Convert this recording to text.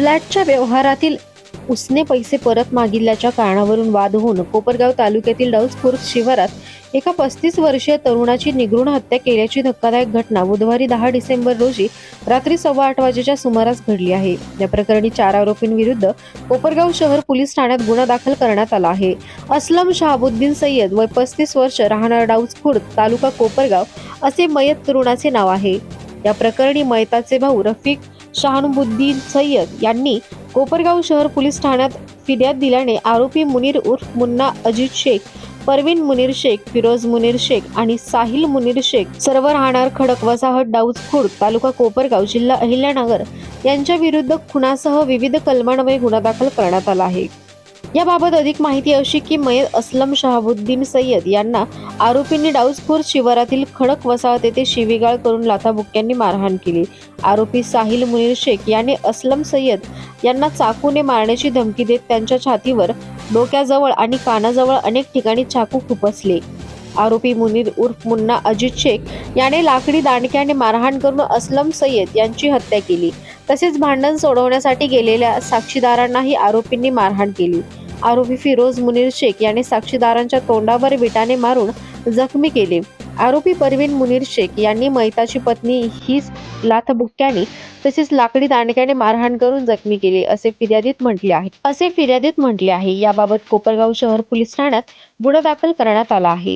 फ्लॅटच्या व्यवहारातील उसने पैसे परत मागितल्याच्या कारणावरून वाद होऊन कोपरगाव तालुक्यातील डौसखुर्द शिवारात एका पस्तीस वर्षीय तरुणाची निगृण हत्या केल्याची धक्कादायक घटना बुधवारी दहा डिसेंबर रोजी रात्री सव्वा आठ वाजेच्या सुमारास घडली आहे. या प्रकरणी चार आरोपींविरुद्ध कोपरगाव शहर पोलीस ठाण्यात गुन्हा दाखल करण्यात आला आहे. असलम शहाबुद्दीन सय्यद वय पस्तीस वर्ष राहणार डाऊसखुर्द तालुका कोपरगाव असे मयत तरुणाचे नाव आहे. या प्रकरणी मयताचे भाऊ रफिक शहानुबुद्दीन सय्यद यांनी कोपरगाव शहर पोलीस ठाण्यात फिर्याद दिल्याने आरोपी मुनीर उर्फ मुन्ना अजित शेख परवीन मुनीर शेख फिरोज मुनीर शेख आणि साहिल मुनीर शेख सर्व राहणार खडक वसाहत डाऊज खुर्द तालुका कोपरगाव जिल्हा अहिल्यानगर यांच्या विरुद्ध खुनासह विविध कलमान्वये गुन्हा दाखल करण्यात आला आहे. याबाबत अधिक माहिती अशी की मयत असलम शहाबुद्दीन सय्यद यांना आरोपींनी डाऊसपूर शिवारातील खडक वसाहत येथे शिवीगाळ करून लाथाबुक्क्यांनी मारहाण केली. आरोपी साहिल मुनीर शेख याने असलम सय्यद यांना चाकूने मारण्याची धमकी देत त्यांच्या छातीवर डोक्याजवळ आणि कानाजवळ अनेक ठिकाणी चाकू खुपसले. आरोपी मुनीर उर्फ मुन्ना अजित शेख याने लाकडी दांडक्याने मारहाण करून असलम सय्यद यांची हत्या केली. तसेच भांडण सोडवण्यासाठी गेलेल्या साक्षीदारांनाही आरोपींनी मारहाण केली. आरोपी फिरोज मुनीर शेख याने साक्षीदारांच्या तोंडावर विटाने मारून जखमी केले. आरोपी परवीन मुनीर शेख यांनी मैताची पत्नी हीच लाथबुक्क्याने तसेच लाकडी दांडक्याने मारहाण करून जखमी केले असे फिर्यादीत म्हटले आहे. असे फिर्यादीत म्हटले आहे. याबाबत कोपरगाव शहर पोलीस ठाण्यात गुन्हा दाखल करण्यात आला आहे.